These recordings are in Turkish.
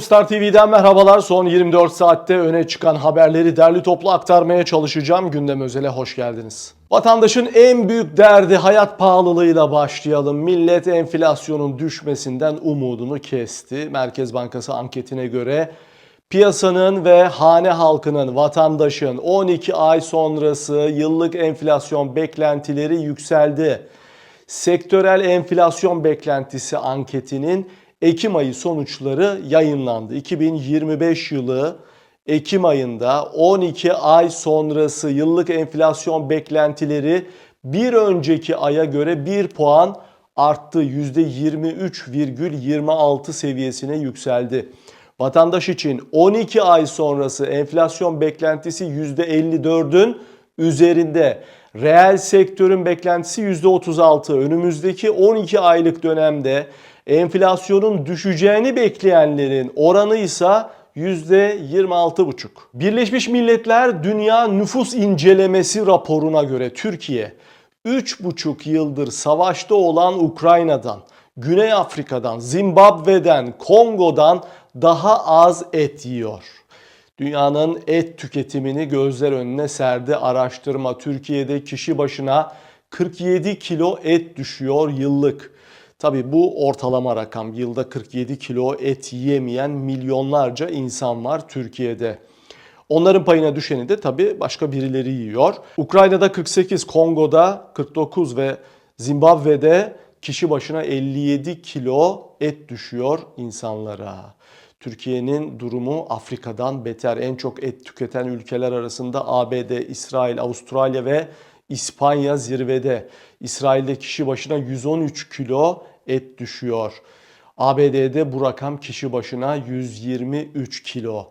Star TV'den merhabalar. Son 24 saatte öne çıkan haberleri derli toplu aktarmaya çalışacağım. Gündem özele hoş geldiniz. Vatandaşın en büyük derdi hayat pahalılığıyla başlayalım. Millet enflasyonun düşmesinden umudunu kesti. Merkez Bankası anketine göre piyasanın ve hane halkının, vatandaşın 12 ay sonrası yıllık enflasyon beklentileri yükseldi. Sektörel enflasyon beklentisi anketinin Ekim ayı sonuçları yayınlandı. 2025 yılı Ekim ayında 12 ay sonrası yıllık enflasyon beklentileri bir önceki aya göre 1 puan arttı. %23,26 seviyesine yükseldi. Vatandaş için 12 ay sonrası enflasyon beklentisi %54'ün üzerinde. Reel sektörün beklentisi %36. Önümüzdeki 12 aylık dönemde enflasyonun düşeceğini bekleyenlerin oranı ise %26,5. Birleşmiş Milletler Dünya Nüfus İncelemesi raporuna göre Türkiye 3,5 yıldır savaşta olan Ukrayna'dan, Güney Afrika'dan, Zimbabwe'den, Kongo'dan daha az et yiyor. Dünyanın et tüketimini gözler önüne serdi araştırma. Türkiye'de kişi başına 47 kilo et düşüyor yıllık. Tabi bu ortalama rakam. Yılda 47 kilo et yiyemeyen milyonlarca insan var Türkiye'de. Onların payına düşeni de tabi başka birileri yiyor. Ukrayna'da 48, Kongo'da 49 ve Zimbabwe'de kişi başına 57 kilo et düşüyor insanlara. Türkiye'nin durumu Afrika'dan beter. En çok et tüketen ülkeler arasında ABD, İsrail, Avustralya ve İspanya zirvede. İsrail'de kişi başına 113 kilo et düşüyor. ABD'de bu rakam kişi başına 123 kilo.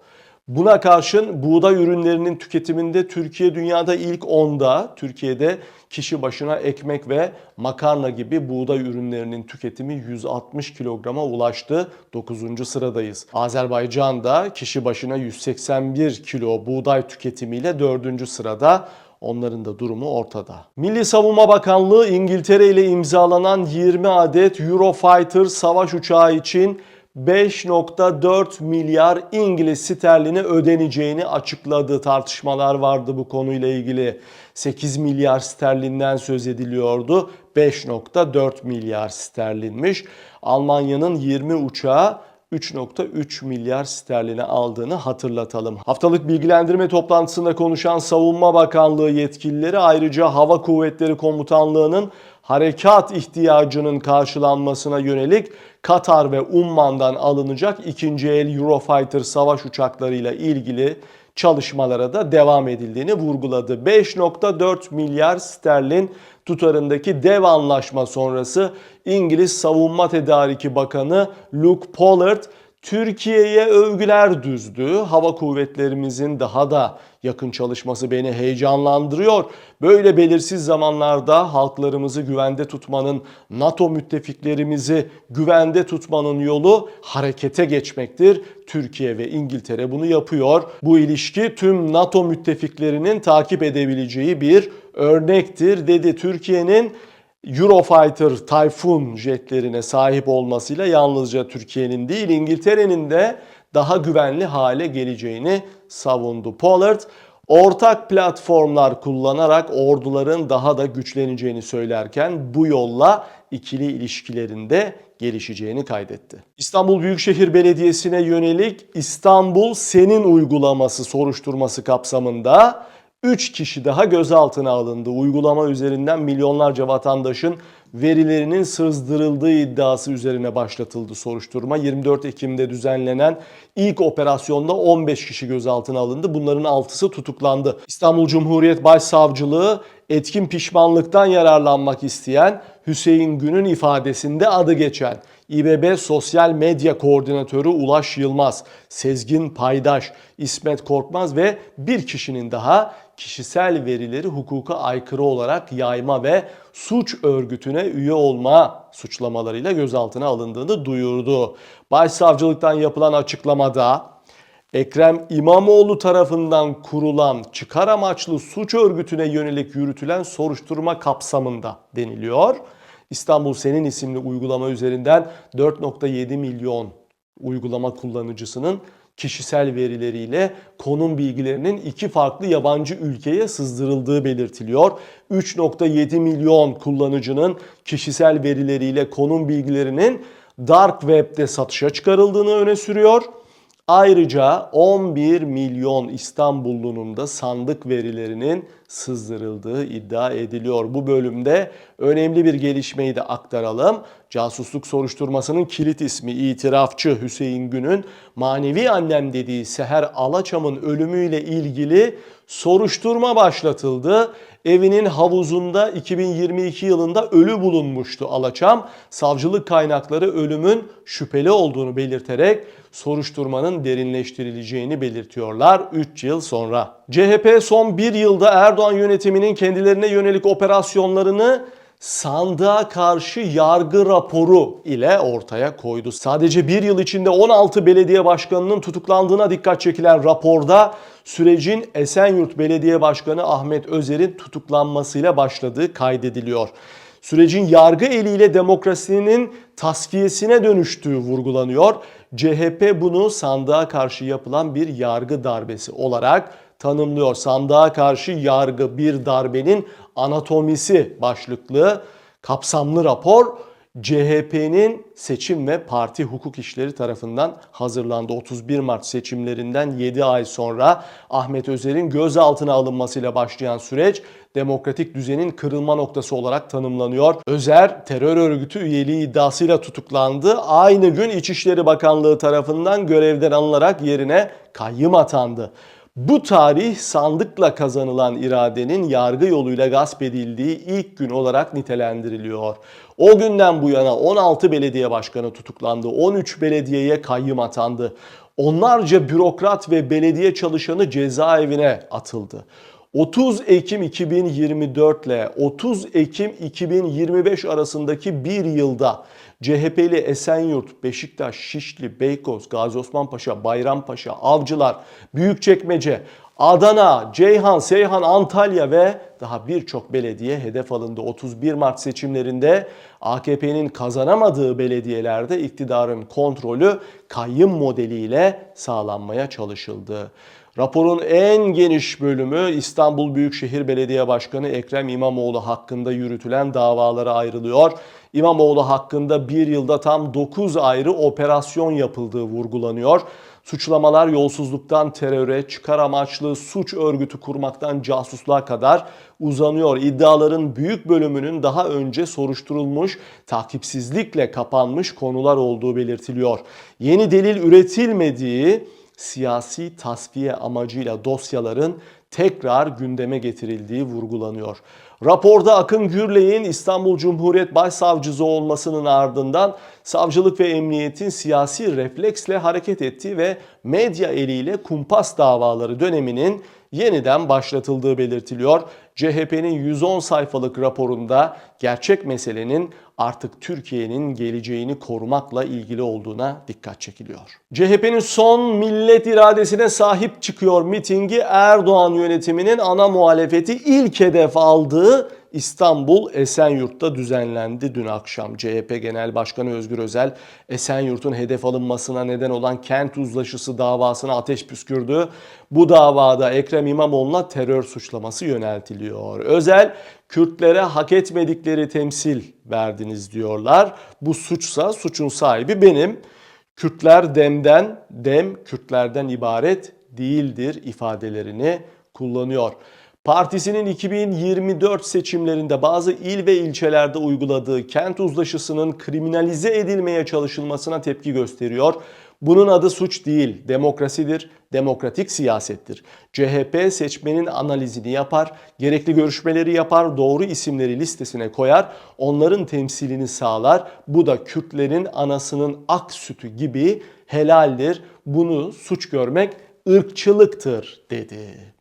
Buna karşın buğday ürünlerinin tüketiminde Türkiye dünyada ilk 10'da. Türkiye'de kişi başına ekmek ve makarna gibi buğday ürünlerinin tüketimi 160 kilograma ulaştı. 9. sıradayız. Azerbaycan'da kişi başına 181 kilo buğday tüketimiyle 4. sırada. Onların da durumu ortada. Milli Savunma Bakanlığı İngiltere ile imzalanan 20 adet Eurofighter savaş uçağı için 5.4 milyar İngiliz sterlini ödeneceğini açıkladı. Tartışmalar vardı bu konuyla ilgili. 8 milyar sterlinden söz ediliyordu. 5.4 milyar sterlinmiş. Almanya'nın 20 uçağı 3.3 milyar sterline aldığını hatırlatalım. Haftalık bilgilendirme toplantısında konuşan Savunma Bakanlığı yetkilileri ayrıca Hava Kuvvetleri Komutanlığı'nın harekat ihtiyacının karşılanmasına yönelik Katar ve Umman'dan alınacak ikinci el Eurofighter savaş uçaklarıyla ilgili çalışmalara da devam edildiğini vurguladı. 5.4 milyar sterlin tutarındaki dev anlaşma sonrası İngiliz Savunma Tedariki Bakanı Luke Pollard Türkiye'ye övgüler düzdü. Hava kuvvetlerimizin daha da yakın çalışması beni heyecanlandırıyor. Böyle belirsiz zamanlarda halklarımızı güvende tutmanın, NATO müttefiklerimizi güvende tutmanın yolu harekete geçmektir. Türkiye ve İngiltere bunu yapıyor. Bu ilişki tüm NATO müttefiklerinin takip edebileceği bir örnektir dedi. Türkiye'nin Eurofighter Typhoon jetlerine sahip olmasıyla yalnızca Türkiye'nin değil İngiltere'nin de daha güvenli hale geleceğini savundu. Pollard ortak platformlar kullanarak orduların daha da güçleneceğini söylerken bu yolla ikili ilişkilerinde gelişeceğini kaydetti. İstanbul Büyükşehir Belediyesi'ne yönelik İstanbul Senin uygulaması soruşturması kapsamında 3 kişi daha gözaltına alındı. Uygulama üzerinden milyonlarca vatandaşın verilerinin sızdırıldığı iddiası üzerine başlatıldı soruşturma. 24 Ekim'de düzenlenen ilk operasyonda 15 kişi gözaltına alındı. Bunların 6'sı tutuklandı. İstanbul Cumhuriyet Başsavcılığı etkin pişmanlıktan yararlanmak isteyen Hüseyin Gün'ün ifadesinde adı geçen İBB Sosyal Medya Koordinatörü Ulaş Yılmaz, Sezgin Paydaş, İsmet Korkmaz ve bir kişinin daha kişisel verileri hukuka aykırı olarak yayma ve suç örgütüne üye olma suçlamalarıyla gözaltına alındığını duyurdu. Başsavcılıktan yapılan açıklamada Ekrem İmamoğlu tarafından kurulan çıkar amaçlı suç örgütüne yönelik yürütülen soruşturma kapsamında deniliyor. İstanbul Senin isimli uygulama üzerinden 4.7 milyon uygulama kullanıcısının kişisel verileriyle konum bilgilerinin iki farklı yabancı ülkeye sızdırıldığı belirtiliyor. 3.7 milyon kullanıcının kişisel verileriyle konum bilgilerinin dark web'de satışa çıkarıldığını öne sürüyor. Ayrıca 11 milyon İstanbullunun da sandık verilerinin sızdırıldığı iddia ediliyor. Bu bölümde önemli bir gelişmeyi de aktaralım. Casusluk soruşturmasının kilit ismi itirafçı Hüseyin Gün'ün manevi annem dediği Seher Alaçam'ın ölümüyle ilgili soruşturma başlatıldı. Evinin havuzunda 2022 yılında ölü bulunmuştu Alaçam. Savcılık kaynakları ölümün şüpheli olduğunu belirterek soruşturmanın derinleştirileceğini belirtiyorlar 3 yıl sonra. CHP son bir yılda Erdoğan yönetiminin kendilerine yönelik operasyonlarını sandığa karşı yargı raporu ile ortaya koydu. Sadece bir yıl içinde 16 belediye başkanının tutuklandığına dikkat çekilen raporda sürecin Esenyurt Belediye Başkanı Ahmet Özer'in tutuklanmasıyla başladığı kaydediliyor. Sürecin yargı eliyle demokrasinin tasfiyesine dönüştüğü vurgulanıyor. CHP bunu sandığa karşı yapılan bir yargı darbesi olarak tanımlıyor. Sandığa karşı yargı bir darbenin anatomisi başlıklı kapsamlı rapor CHP'nin seçim ve parti hukuk işleri tarafından hazırlandı. 31 Mart seçimlerinden 7 ay sonra Ahmet Özer'in gözaltına alınmasıyla başlayan süreç demokratik düzenin kırılma noktası olarak tanımlanıyor. Özer terör örgütü üyeliği iddiasıyla tutuklandı. Aynı gün İçişleri Bakanlığı tarafından görevden alınarak yerine kayyım atandı. Bu tarih sandıkla kazanılan iradenin yargı yoluyla gasp edildiği ilk gün olarak nitelendiriliyor. O günden bu yana 16 belediye başkanı tutuklandı, 13 belediyeye kayyım atandı. Onlarca bürokrat ve belediye çalışanı cezaevine atıldı. 30 Ekim 2024 ile 30 Ekim 2025 arasındaki bir yılda CHP'li Esenyurt, Beşiktaş, Şişli, Beykoz, Gazi Osman Paşa, Bayrampaşa, Avcılar, Büyükçekmece, Adana, Ceyhan, Seyhan, Antalya ve daha birçok belediye hedef alındı. 31 Mart seçimlerinde AKP'nin kazanamadığı belediyelerde iktidarın kontrolü kayyım modeliyle sağlanmaya çalışıldı. Raporun en geniş bölümü İstanbul Büyükşehir Belediye Başkanı Ekrem İmamoğlu hakkında yürütülen davalara ayrılıyor. İmamoğlu hakkında bir yılda tam 9 ayrı operasyon yapıldığı vurgulanıyor. Suçlamalar yolsuzluktan teröre, çıkar amaçlı suç örgütü kurmaktan casusluğa kadar uzanıyor. İddiaların büyük bölümünün daha önce soruşturulmuş, takipsizlikle kapanmış konular olduğu belirtiliyor. Yeni delil üretilmediği siyasi tasfiye amacıyla dosyaların tekrar gündeme getirildiği vurgulanıyor. Raporda Akın Gürley'in İstanbul Cumhuriyet Başsavcısı olmasının ardından savcılık ve emniyetin siyasi refleksle hareket ettiği ve medya eliyle kumpas davaları döneminin yeniden başlatıldığı belirtiliyor. CHP'nin 110 sayfalık raporunda gerçek meselenin artık Türkiye'nin geleceğini korumakla ilgili olduğuna dikkat çekiliyor. CHP'nin son millet iradesine sahip çıkıyor mitingi Erdoğan yönetiminin ana muhalefeti ilk hedef aldığı İstanbul Esenyurt'ta düzenlendi dün akşam. CHP Genel Başkanı Özgür Özel Esenyurt'un hedef alınmasına neden olan kent uzlaşısı davasına ateş püskürdü. Bu davada Ekrem İmamoğlu'na terör suçlaması yöneltiliyor. Özel Kürtlere hak etmedikleri temsil verdiniz diyorlar. Bu suçsa suçun sahibi benim. Kürtler demden, dem Kürtlerden ibaret değildir ifadelerini kullanıyor. Partisinin 2024 seçimlerinde bazı il ve ilçelerde uyguladığı kent uzlaşısının kriminalize edilmeye çalışılmasına tepki gösteriyor. Bunun adı suç değil, demokrasidir, demokratik siyasettir. CHP seçmenin analizini yapar, gerekli görüşmeleri yapar, doğru isimleri listesine koyar, onların temsilini sağlar. Bu da Kürtlerin anasının ak sütü gibi helaldir. Bunu suç görmek ırkçılıktır dedi.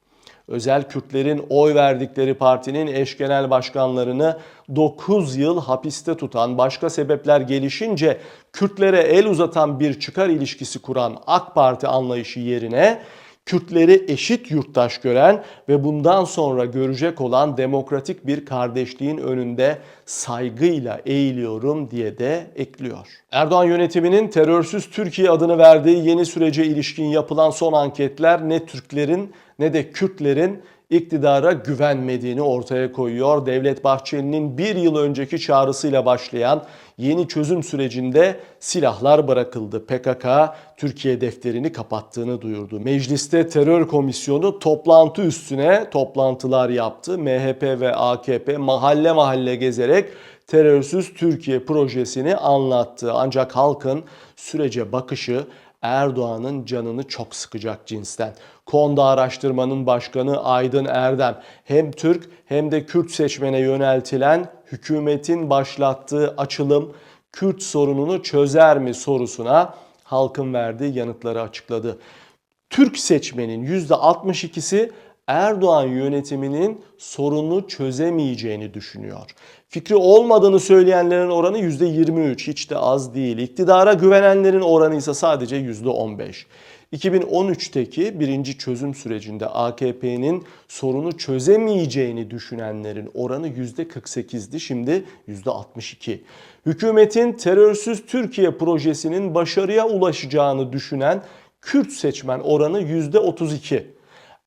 Özel Kürtlerin oy verdikleri partinin eş genel başkanlarını 9 yıl hapiste tutan, başka sebepler gelişince Kürtlere el uzatan bir çıkar ilişkisi kuran AK Parti anlayışı yerine Kürtleri eşit yurttaş gören ve bundan sonra görecek olan demokratik bir kardeşliğin önünde saygıyla eğiliyorum diye de ekliyor. Erdoğan yönetiminin terörsüz Türkiye adını verdiği yeni sürece ilişkin yapılan son anketler ne Türklerin ne de Kürtlerin iktidara güvenmediğini ortaya koyuyor. Devlet Bahçeli'nin bir yıl önceki çağrısıyla başlayan yeni çözüm sürecinde silahlar bırakıldı. PKK Türkiye defterini kapattığını duyurdu. Mecliste terör komisyonu toplantı üstüne toplantılar yaptı. MHP ve AKP mahalle mahalle gezerek terörsüz Türkiye projesini anlattı. Ancak halkın sürece bakışı Erdoğan'ın canını çok sıkacak cinsten. Konda araştırmanın başkanı Aydın Erdem hem Türk hem de Kürt seçmene yöneltilen hükümetin başlattığı açılım Kürt sorununu çözer mi sorusuna halkın verdiği yanıtları açıkladı. Türk seçmenin %62'si Erdoğan yönetiminin sorunu çözemeyeceğini düşünüyor. Fikri olmadığını söyleyenlerin oranı %23 hiç de az değil. İktidara güvenenlerin oranı ise sadece %15. 2013'teki birinci çözüm sürecinde AKP'nin sorunu çözemeyeceğini düşünenlerin oranı %48'di. Şimdi %62. Hükümetin terörsüz Türkiye projesinin başarıya ulaşacağını düşünen Kürt seçmen oranı %32.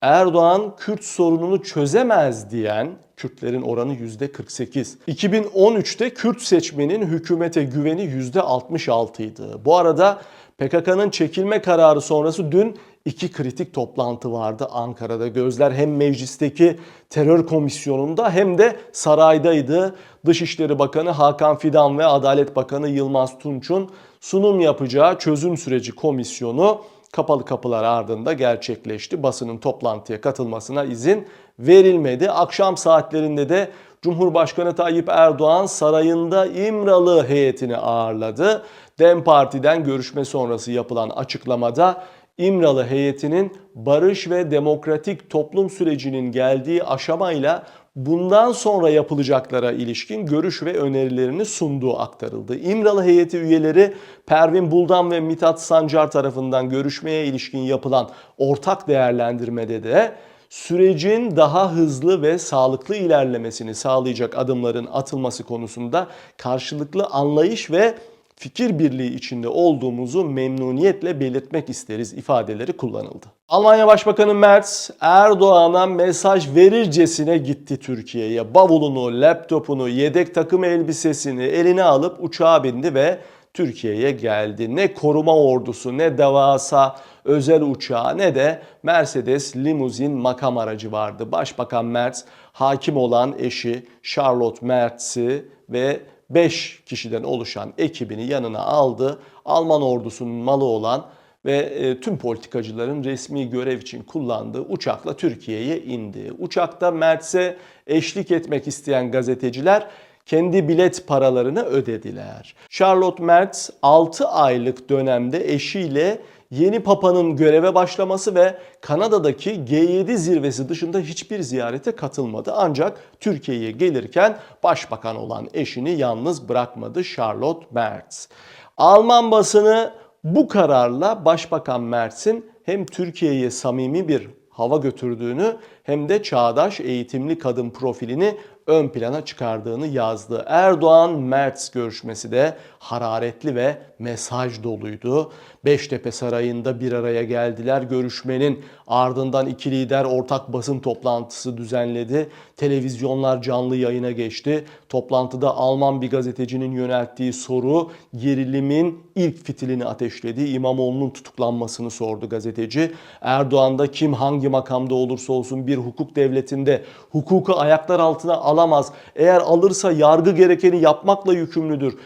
Erdoğan Kürt sorununu çözemez diyen Kürtlerin oranı %48. 2013'te Kürt seçmenin hükümete güveni %66 idi. Bu arada PKK'nın çekilme kararı sonrası dün iki kritik toplantı vardı Ankara'da. Gözler hem meclisteki terör komisyonunda hem de saraydaydı. Dışişleri Bakanı Hakan Fidan ve Adalet Bakanı Yılmaz Tunç'un sunum yapacağı çözüm süreci komisyonu kapalı kapılar ardında gerçekleşti. Basının toplantıya katılmasına izin verilmedi. Akşam saatlerinde de Cumhurbaşkanı Tayyip Erdoğan sarayında İmralı heyetini ağırladı. Dem Parti'den görüşme sonrası yapılan açıklamada İmralı heyetinin barış ve demokratik toplum sürecinin geldiği aşamayla bundan sonra yapılacaklara ilişkin görüş ve önerilerini sunduğu aktarıldı. İmralı heyeti üyeleri Pervin Buldan ve Mithat Sancar tarafından görüşmeye ilişkin yapılan ortak değerlendirmede de sürecin daha hızlı ve sağlıklı ilerlemesini sağlayacak adımların atılması konusunda karşılıklı anlayış ve fikir birliği içinde olduğumuzu memnuniyetle belirtmek isteriz ifadeleri kullanıldı. Almanya Başbakanı Merz Erdoğan'a mesaj verircesine gitti Türkiye'ye. Bavulunu, laptopunu, yedek takım elbisesini eline alıp uçağa bindi ve Türkiye'ye geldi. Ne koruma ordusu ne devasa özel uçağı ne de Mercedes limuzin makam aracı vardı. Başbakan Merz hakim olan eşi Charlotte Merz'i ve 5 kişiden oluşan ekibini yanına aldı. Alman ordusunun malı olan ve e, tüm politikacıların resmi görev için kullandığı uçakla Türkiye'ye indi. Uçakta Mertz'e eşlik etmek isteyen gazeteciler kendi bilet paralarını ödediler. Charlotte Mertz 6 aylık dönemde eşiyle yeni papanın göreve başlaması ve Kanada'daki G7 zirvesi dışında hiçbir ziyarete katılmadı. Ancak Türkiye'ye gelirken başbakan olan eşini yalnız bırakmadı Charlotte Mertz. Alman basını bu kararla Başbakan Mertz'in hem Türkiye'ye samimi bir hava götürdüğünü hem de çağdaş eğitimli kadın profilini ön plana çıkardığını yazdı. Erdoğan Mertz görüşmesi de hararetli ve mesaj doluydu. Beştepe Sarayı'nda bir araya geldiler. Görüşmenin ardından iki lider ortak basın toplantısı düzenledi. Televizyonlar canlı yayına geçti. Toplantıda Alman bir gazetecinin yönelttiği soru gerilimin ilk fitilini ateşledi. İmamoğlu'nun tutuklanmasını sordu gazeteci. Erdoğan da kim hangi makamda olursa olsun bir hukuk devletinde hukuku ayaklar altına alamaz. Eğer alırsa yargı gerekeni yapmakla yükümlüdür.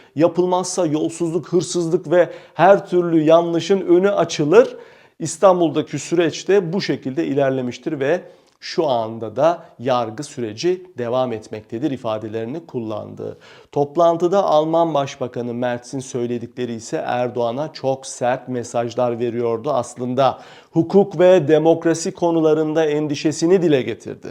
Yapılmazsa yolsuzluk, hırsızlık ve her türlü yanlışın önü açılır. İstanbul'daki süreçte bu şekilde ilerlemiştir ve şu anda da yargı süreci devam etmektedir ifadelerini kullandı. Toplantıda Alman Başbakanı Mertz'in söyledikleri ise Erdoğan'a çok sert mesajlar veriyordu. Aslında hukuk ve demokrasi konularında endişesini dile getirdi.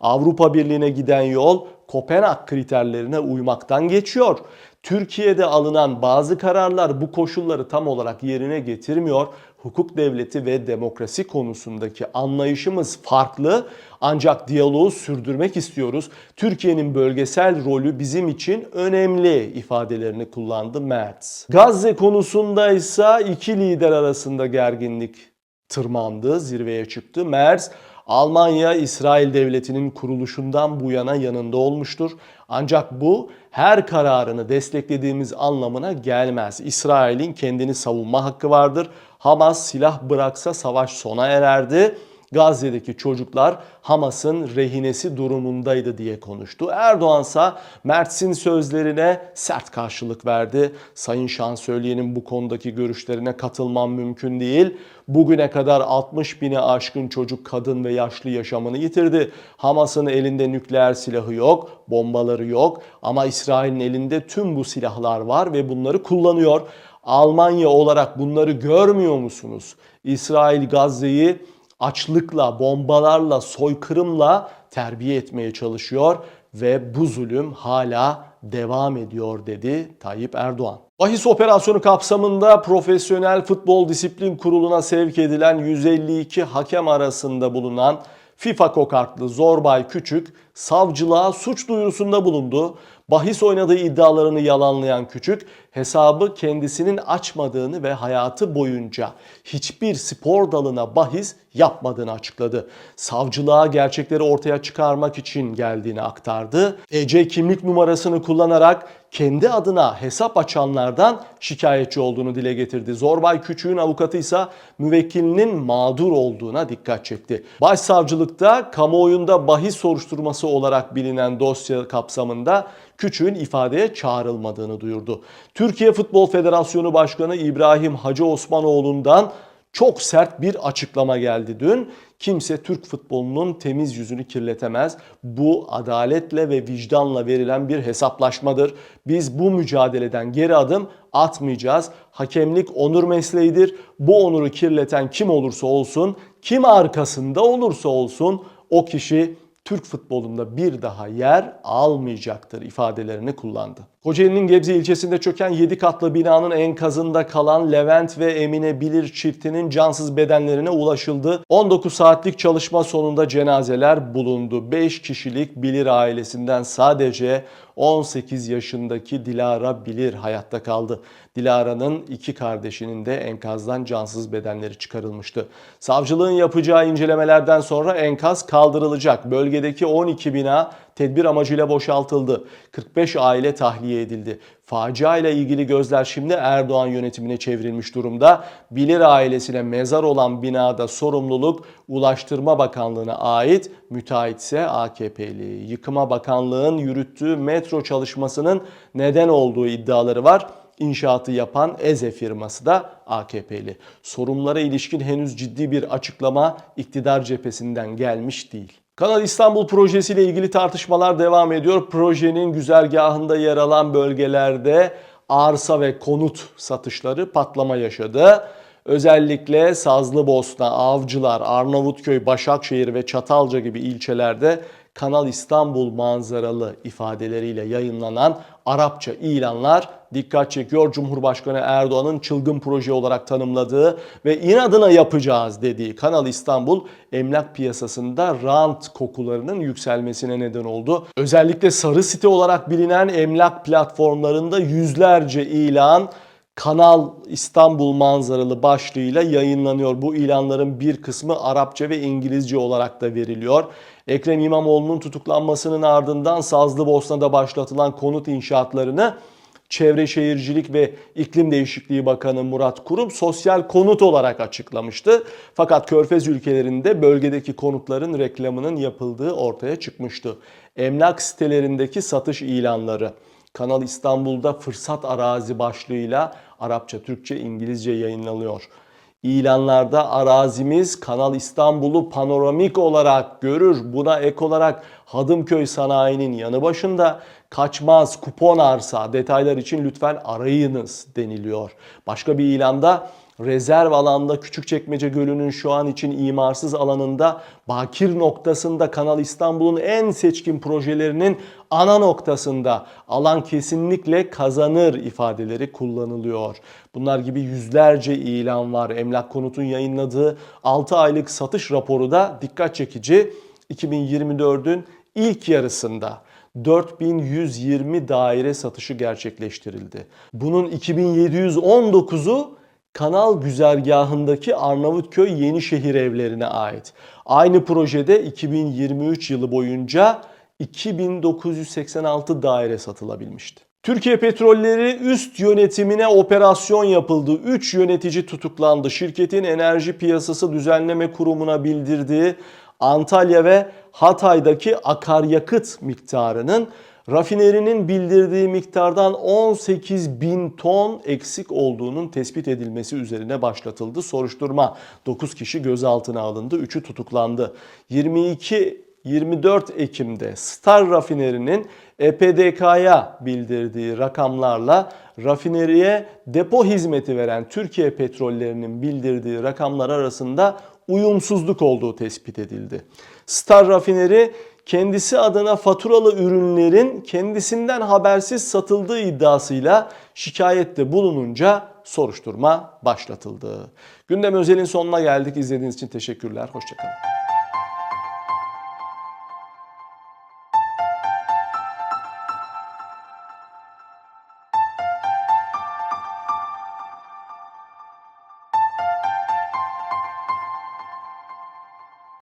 Avrupa Birliği'ne giden yol Kopenhag kriterlerine uymaktan geçiyor. Türkiye'de alınan bazı kararlar bu koşulları tam olarak yerine getirmiyor. hukuk devleti ve demokrasi konusundaki anlayışımız farklı ancak diyaloğu sürdürmek istiyoruz. Türkiye'nin bölgesel rolü bizim için önemli ifadelerini kullandı Merz. Gazze konusunda ise iki lider arasında gerginlik tırmandı, zirveye çıktı. Merz Almanya İsrail devletinin kuruluşundan bu yana yanında olmuştur. Ancak bu her kararını desteklediğimiz anlamına gelmez. İsrail'in kendini savunma hakkı vardır. Hamas silah bıraksa savaş sona ererdi. Gazze'deki çocuklar Hamas'ın rehinesi durumundaydı diye konuştu. Erdoğan ise Mert'sin sözlerine sert karşılık verdi. Sayın Şansölye'nin bu konudaki görüşlerine katılmam mümkün değil. Bugüne kadar 60 bini aşkın çocuk, kadın ve yaşlı yaşamını yitirdi. Hamas'ın elinde nükleer silahı yok, bombaları yok ama İsrail'in elinde tüm bu silahlar var ve bunları kullanıyor. Almanya olarak bunları görmüyor musunuz? İsrail Gazze'yi açlıkla, bombalarla, soykırımla terbiye etmeye çalışıyor ve bu zulüm hala devam ediyor dedi Tayyip Erdoğan. Bahis operasyonu kapsamında Profesyonel Futbol Disiplin Kurulu'na sevk edilen 152 hakem arasında bulunan FIFA kokartlı Zorbay Küçük savcılığa suç duyurusunda bulundu. Bahis oynadığı iddialarını yalanlayan Küçük hesabı kendisinin açmadığını ve hayatı boyunca hiçbir spor dalına bahis yapmadığını açıkladı. Savcılığa gerçekleri ortaya çıkarmak için geldiğini aktardı. EC kimlik numarasını kullanarak kendi adına hesap açanlardan şikayetçi olduğunu dile getirdi. Zorbay Küçük'ün avukatı ise müvekkilinin mağdur olduğuna dikkat çekti. Başsavcılıkta kamuoyunda bahis soruşturması olarak bilinen dosya kapsamında Küçük'ün ifadeye çağrılmadığını duyurdu. Türkiye Futbol Federasyonu Başkanı İbrahim Hacı Osmanoğlu'ndan çok sert bir açıklama geldi dün. Kimse Türk futbolunun temiz yüzünü kirletemez. Bu adaletle ve vicdanla verilen bir hesaplaşmadır. Biz bu mücadeleden geri adım atmayacağız. Hakemlik onur mesleğidir. Bu onuru kirleten kim olursa olsun, kim arkasında olursa olsun o kişi Türk futbolunda bir daha yer almayacaktır ifadelerini kullandı. Kocaeli'nin Gebze ilçesinde çöken 7 katlı binanın enkazında kalan Levent ve Emine Bilir çiftinin cansız bedenlerine ulaşıldı. 19 saatlik çalışma sonunda cenazeler bulundu. 5 kişilik Bilir ailesinden sadece 18 yaşındaki Dilara Bilir hayatta kaldı. Dilara'nın iki kardeşinin de enkazdan cansız bedenleri çıkarılmıştı. Savcılığın yapacağı incelemelerden sonra enkaz kaldırılacak. Bölgedeki 12 bina tedbir amacıyla boşaltıldı. 45 aile tahliye edildi. Facia ile ilgili gözler şimdi Erdoğan yönetimine çevrilmiş durumda. Bilir ailesine mezar olan binada sorumluluk Ulaştırma Bakanlığı'na ait, müteahhit ise AKP'li. Yıkıma Bakanlığı'nın yürüttüğü metro çalışmasının neden olduğu iddiaları var. İnşaatı yapan Eze firması da AKP'li. Sorunlara ilişkin henüz ciddi bir açıklama iktidar cephesinden gelmiş değil. Kanal İstanbul projesiyle ilgili tartışmalar devam ediyor. Projenin güzergahında yer alan bölgelerde arsa ve konut satışları patlama yaşadı. Özellikle Sazlıbosna, Avcılar, Arnavutköy, Başakşehir ve Çatalca gibi ilçelerde Kanal İstanbul manzaralı ifadeleriyle yayınlanan Arapça ilanlar dikkat çekiyor. Cumhurbaşkanı Erdoğan'ın çılgın proje olarak tanımladığı ve inadına yapacağız dediği Kanal İstanbul emlak piyasasında rant kokularının yükselmesine neden oldu. Özellikle sarı site olarak bilinen emlak platformlarında yüzlerce ilan Kanal İstanbul manzaralı başlığıyla yayınlanıyor. Bu ilanların bir kısmı Arapça ve İngilizce olarak da veriliyor. Ekrem İmamoğlu'nun tutuklanmasının ardından Sazlıbosna'da başlatılan konut inşaatlarını Çevre Şehircilik ve İklim Değişikliği Bakanı Murat Kurum sosyal konut olarak açıklamıştı. Fakat Körfez ülkelerinde bölgedeki konutların reklamının yapıldığı ortaya çıkmıştı. Emlak sitelerindeki satış ilanları Kanal İstanbul'da fırsat arazi başlığıyla Arapça, Türkçe, İngilizce yayınlanıyor. İlanlarda arazimiz Kanal İstanbul'u panoramik olarak görür. Buna ek olarak Hadımköy Sanayi'nin yanı başında kaçmaz kupon arsa detaylar için lütfen arayınız deniliyor. Başka bir ilanda rezerv alanda Küçükçekmece Gölü'nün şu an için imarsız alanında bakir noktasında Kanal İstanbul'un en seçkin projelerinin ana noktasında alan kesinlikle kazanır ifadeleri kullanılıyor. Bunlar gibi yüzlerce ilan var. Emlak Konut'un yayınladığı 6 aylık satış raporu da dikkat çekici. 2024'ün ilk yarısında 4120 daire satışı gerçekleştirildi. Bunun 2719'u kanal güzergahındaki Arnavutköy Yenişehir evlerine ait. Aynı projede 2023 yılı boyunca 2986 daire satılabilmişti. Türkiye Petrolleri üst yönetimine operasyon yapıldı. 3 yönetici tutuklandı. Şirketin Enerji Piyasası Düzenleme Kurumu'na bildirdiği Antalya ve Hatay'daki akaryakıt miktarının rafinerinin bildirdiği miktardan 18 bin ton eksik olduğunun tespit edilmesi üzerine başlatıldı. Soruşturma 9 kişi gözaltına alındı, 3'ü tutuklandı. 22 24 Ekim'de Star Rafineri'nin EPDK'ya bildirdiği rakamlarla rafineriye depo hizmeti veren Türkiye Petrolleri'nin bildirdiği rakamlar arasında uyumsuzluk olduğu tespit edildi. Star Rafineri kendisi adına faturalı ürünlerin kendisinden habersiz satıldığı iddiasıyla şikayette bulununca soruşturma başlatıldı. Gündem özelin sonuna geldik. İzlediğiniz için teşekkürler. Hoşçakalın.